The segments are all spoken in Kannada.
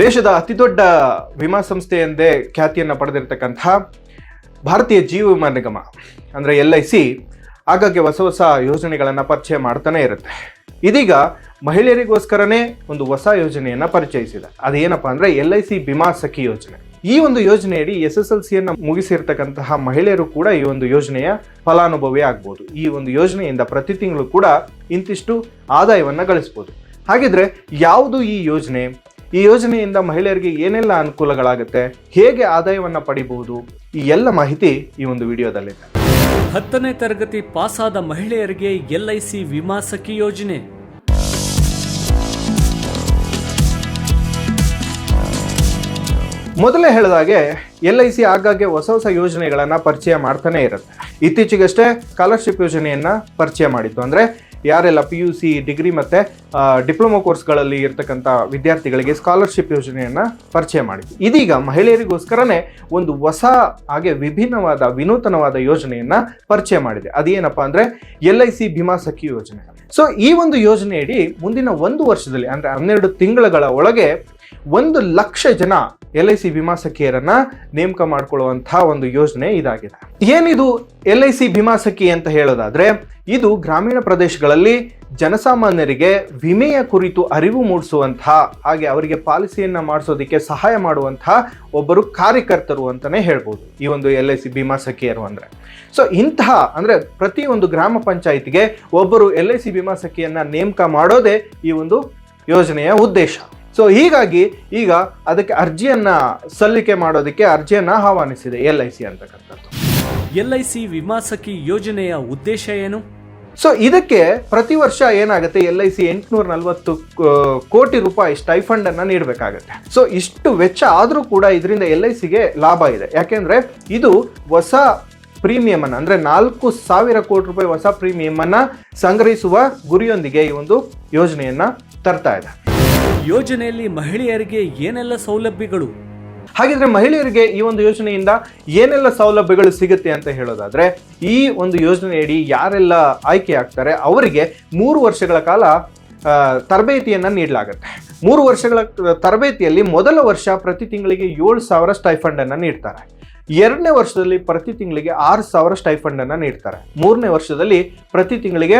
ದೇಶದ ಅತಿದೊಡ್ಡ ವಿಮಾ ಸಂಸ್ಥೆ ಎಂದೇ ಖ್ಯಾತಿಯನ್ನು ಪಡೆದಿರತಕ್ಕಂತಹ ಭಾರತೀಯ ಜೀವ ವಿಮಾ ನಿಗಮ, ಅಂದರೆ ಎಲ್ ಐ ಸಿ, ಆಗಾಗ್ಗೆ ಹೊಸ ಹೊಸ ಯೋಜನೆಗಳನ್ನು ಪರಿಚಯ ಮಾಡ್ತಾನೆ ಇರುತ್ತೆ. ಇದೀಗ ಮಹಿಳೆಯರಿಗೋಸ್ಕರನೇ ಒಂದು ಹೊಸ ಯೋಜನೆಯನ್ನು ಪರಿಚಯಿಸಿದೆ. ಅದೇನಪ್ಪ ಅಂದರೆ L I C Bima Sakhi ಯೋಜನೆ. ಈ ಒಂದು ಯೋಜನೆಯಡಿ ಎಸ್ ಎಸ್ ಎಲ್ ಸಿಯನ್ನು ಮುಗಿಸಿರ್ತಕ್ಕಂತಹ ಮಹಿಳೆಯರು ಕೂಡ ಈ ಒಂದು ಯೋಜನೆಯ ಫಲಾನುಭವಿ ಆಗ್ಬೋದು. ಈ ಒಂದು ಯೋಜನೆಯಿಂದ ಪ್ರತಿ ತಿಂಗಳು ಕೂಡ ಇಂತಿಷ್ಟು ಆದಾಯವನ್ನು ಗಳಿಸ್ಬೋದು. ಹಾಗಿದ್ರೆ ಯಾವುದು ಈ ಯೋಜನೆ? ಈ ಯೋಜನೆಯಿಂದ ಮಹಿಳೆಯರಿಗೆ ಏನೆಲ್ಲ ಅನುಕೂಲಗಳಾಗುತ್ತೆ? ಹೇಗೆ ಆದಾಯವನ್ನು ಪಡಿಬಹುದು? ಈ ಎಲ್ಲ ಮಾಹಿತಿ ಈ ಒಂದು ವಿಡಿಯೋದಲ್ಲಿದೆ ಹತ್ತನೇ ತರಗತಿ ಪಾಸಾದ ಮಹಿಳೆಯರಿಗೆ ಎಲ್ಐಸಿ ವಿಮಾ ಸಖಿ ಯೋಜನೆ. ಮೊದಲೇ ಹೇಳಿದಾಗೆ ಎಲ್ ಐ ಸಿ ಆಗಾಗ್ಗೆ ಹೊಸ ಹೊಸ ಯೋಜನೆಗಳನ್ನು ಪರಿಚಯ ಮಾಡ್ತಾನೆ ಇರುತ್ತೆ. ಇತ್ತೀಚೆಗಷ್ಟೇ ಸ್ಕಾಲರ್ಶಿಪ್ ಯೋಜನೆಯನ್ನ ಪರಿಚಯ ಮಾಡಿತ್ತು ಅಂದ್ರೆ ಯಾರೆಲ್ಲ ಪಿ ಯು ಸಿ ಡಿಗ್ರಿ ಮತ್ತು ಡಿಪ್ಲೊಮಾ ಕೋರ್ಸ್ಗಳಲ್ಲಿ ಇರ್ತಕ್ಕಂಥ ವಿದ್ಯಾರ್ಥಿಗಳಿಗೆ ಸ್ಕಾಲರ್ಶಿಪ್ ಯೋಜನೆಯನ್ನು ಪರಿಚಯ ಮಾಡಿದ್ವಿ. ಇದೀಗ ಮಹಿಳೆಯರಿಗೋಸ್ಕರನೇ ಒಂದು ಹೊಸ, ಹಾಗೆ ವಿಭಿನ್ನವಾದ, ವಿನೂತನವಾದ ಯೋಜನೆಯನ್ನು ಪರಿಚಯ ಮಾಡಿದೆ. ಅದೇನಪ್ಪ ಅಂದರೆ L I C Bima Sakhi ಯೋಜನೆ. ಸೊ ಈ ಒಂದು ಯೋಜನೆಯಡಿ ಮುಂದಿನ ಒಂದು ವರ್ಷದಲ್ಲಿ, ಅಂದರೆ ಹನ್ನೆರಡು ತಿಂಗಳುಗಳ ಒಳಗೆ ಒಂದು ಲಕ್ಷ ಜನ ಎಲ್ ಐ ಸಿ ವಿಮಾ ಸಖಿಯರನ್ನು ನೇಮಕ ಮಾಡಿಕೊಳ್ಳುವಂಥ ಒಂದು ಯೋಜನೆ ಇದಾಗಿದೆ. ಏನಿದು L I C Bima Sakhi ಅಂತ ಹೇಳೋದಾದ್ರೆ, ಇದು ಗ್ರಾಮೀಣ ಪ್ರದೇಶಗಳಲ್ಲಿ ಜನಸಾಮಾನ್ಯರಿಗೆ ವಿಮೆಯ ಕುರಿತು ಅರಿವು ಮೂಡಿಸುವಂತಹ ಹಾಗೆ ಅವರಿಗೆ ಪಾಲಿಸಿಯನ್ನ ಮಾಡಿಸೋದಕ್ಕೆ ಸಹಾಯ ಮಾಡುವಂತಹ ಒಬ್ಬರು ಕಾರ್ಯಕರ್ತರು ಅಂತಾನೆ ಹೇಳ್ಬೋದು ಈ ಒಂದು ಎಲ್ ಐ ಸಿ ಭೀಮಾ ಸಖಿಯರು ಅಂದ್ರೆ. ಸೊ ಇಂತಹ ಅಂದ್ರೆ ಪ್ರತಿ ಒಂದು ಗ್ರಾಮ ಪಂಚಾಯಿತಿಗೆ ಒಬ್ಬರು ಎಲ್ ಐ ಸಿ ಭೀಮಾ ಸಖಿಯನ್ನ ನೇಮಕ ಮಾಡೋದೇ ಈ ಒಂದು ಯೋಜನೆಯ ಉದ್ದೇಶ. ಸೊ ಹೀಗಾಗಿ ಈಗ ಅದಕ್ಕೆ ಅರ್ಜಿಯನ್ನ ಸಲ್ಲಿಕೆ ಮಾಡೋದಕ್ಕೆ ಅರ್ಜಿಯನ್ನ ಆಹ್ವಾನಿಸಿದೆ ಎಲ್ ಐ ಸಿ ಅಂತಕ್ಕಂಥದ್ದು. ಎಲ್ಐಸಿ ವಿಮಾ ಸಖಿ ಯೋಜನೆಯ ಉದ್ದೇಶ ಏನು? ಸೊ ಇದಕ್ಕೆ ಪ್ರತಿ ವರ್ಷ ಏನಾಗುತ್ತೆ? ಎಲ್ ಐ ಸಿ ಎಂಟುನೂರ ನಲವತ್ತು ಕೋಟಿ ರೂಪಾಯಿ ಸ್ಟೈಫಂಡ್ ಅನ್ನ ನೀಡಬೇಕಾಗತ್ತೆ. ಸೊ ಇಷ್ಟು ವೆಚ್ಚ ಆದರೂ ಕೂಡ ಇದರಿಂದ ಎಲ್ ಐ ಸಿಗೆ ಲಾಭ ಇದೆ. ಯಾಕೆಂದ್ರೆ ಇದು ಹೊಸ ಪ್ರೀಮಿಯಂ ಅನ್ನ ಅಂದ್ರೆ ನಾಲ್ಕು ಸಾವಿರ ಕೋಟಿ ರೂಪಾಯಿ ಹೊಸ ಪ್ರೀಮಿಯಂ ಅನ್ನ ಸಂಗ್ರಹಿಸುವ ಗುರಿಯೊಂದಿಗೆ ಈ ಒಂದು ಯೋಜನೆಯನ್ನ ತರ್ತಾ ಇದೆ. ಯೋಜನೆಯಲ್ಲಿ ಮಹಿಳೆಯರಿಗೆ ಏನೆಲ್ಲ ಸೌಲಭ್ಯಗಳು? ಹಾಗಿದ್ರೆ ಮಹಿಳೆಯರಿಗೆ ಈ ಒಂದು ಯೋಜನೆಯಿಂದ ಏನೆಲ್ಲ ಸೌಲಭ್ಯಗಳು ಸಿಗುತ್ತೆ ಅಂತ ಹೇಳೋದಾದ್ರೆ, ಈ ಒಂದು ಯೋಜನೆಯಡಿ ಯಾರೆಲ್ಲ ಆಯ್ಕೆ ಆಗ್ತಾರೆ, ಅವರಿಗೆ ಮೂರು ವರ್ಷಗಳ ಕಾಲ ತರಬೇತಿಯನ್ನು ನೀಡಲಾಗುತ್ತೆ. ಮೂರು ವರ್ಷಗಳ ತರಬೇತಿಯಲ್ಲಿ ಮೊದಲ ವರ್ಷ ಪ್ರತಿ ತಿಂಗಳಿಗೆ ಏಳು ಸಾವಿರ ಸ್ಟೈಫಂಡ್ ಅನ್ನ ನೀಡ್ತಾರೆ. ಎರಡನೇ ವರ್ಷದಲ್ಲಿ ಪ್ರತಿ ತಿಂಗಳಿಗೆ ಆರು ಸಾವಿರ ಸ್ಟೈಫಂಡ್ ಅನ್ನ ನೀಡ್ತಾರೆ. ಮೂರನೇ ವರ್ಷದಲ್ಲಿ ಪ್ರತಿ ತಿಂಗಳಿಗೆ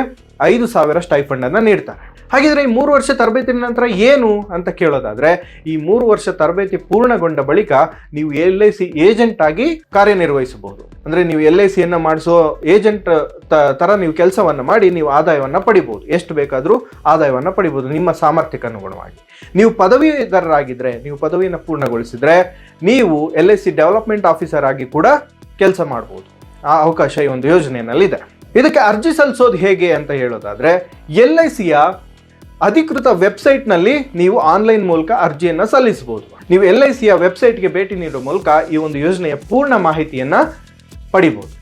ಐದು ಸಾವಿರ ಸ್ಟೈಫಂಡ್ ಅನ್ನ ನೀಡ್ತಾರೆ. ಹಾಗಿದ್ರೆ ಈ ಮೂರು ವರ್ಷ ತರಬೇತಿ ನಂತರ ಏನು ಅಂತ ಕೇಳೋದಾದ್ರೆ, ಈ ಮೂರು ವರ್ಷ ತರಬೇತಿ ಪೂರ್ಣಗೊಂಡ ಬಳಿಕ ನೀವು ಎಲ್ ಐ ಸಿ ಏಜೆಂಟ್ ಆಗಿ ಕಾರ್ಯನಿರ್ವಹಿಸಬಹುದು. ಅಂದ್ರೆ ನೀವು ಎಲ್ ಐ ಸಿಯನ್ನು ಮಾಡಿಸೋ ಏಜೆಂಟ್ ತರ ನೀವು ಕೆಲಸವನ್ನ ಮಾಡಿ ನೀವು ಆದಾಯವನ್ನ ಪಡಿಬಹುದು. ಎಷ್ಟು ಬೇಕಾದರೂ ಆದಾಯವನ್ನ ಪಡಿಬಹುದು, ನಿಮ್ಮ ಸಾಮರ್ಥ್ಯಕ್ಕೆ ಅನುಗುಣವಾಗಿ ನೀವು ಪದವೀಧರರಾಗಿದ್ರೆ, ನೀವು ಪದವಿಯನ್ನು ಪೂರ್ಣಗೊಳಿಸಿದ್ರೆ, ನೀವು L I C development officer ಆಗಿ ಕೂಡ ಕೆಲಸ ಮಾಡಬಹುದು ಆ ಅವಕಾಶ ಈ ಒಂದು ಯೋಜನೆಯಲ್ಲಿದೆ. ಇದಕ್ಕೆ ಅರ್ಜಿ ಸಲ್ಲಿಸೋದು ಹೇಗೆ ಅಂತ ಹೇಳೋದಾದ್ರೆ, ಎಲ್ ಐ ಸಿಯ ಅಧಿಕೃತ ವೆಬ್ಸೈಟ್ನಲ್ಲಿ ನೀವು ಆನ್ಲೈನ್ ಮೂಲಕ ಅರ್ಜಿಯನ್ನು ಸಲ್ಲಿಸಬಹುದು. ನೀವು ಎಲ್ ಐ ಸಿಯ ವೆಬ್ಸೈಟ್ಗೆ ಭೇಟಿ ನೀಡುವ ಮೂಲಕ ಈ ಒಂದು ಯೋಜನೆಯ ಪೂರ್ಣ ಮಾಹಿತಿಯನ್ನ ಪಡಿಬಹುದು.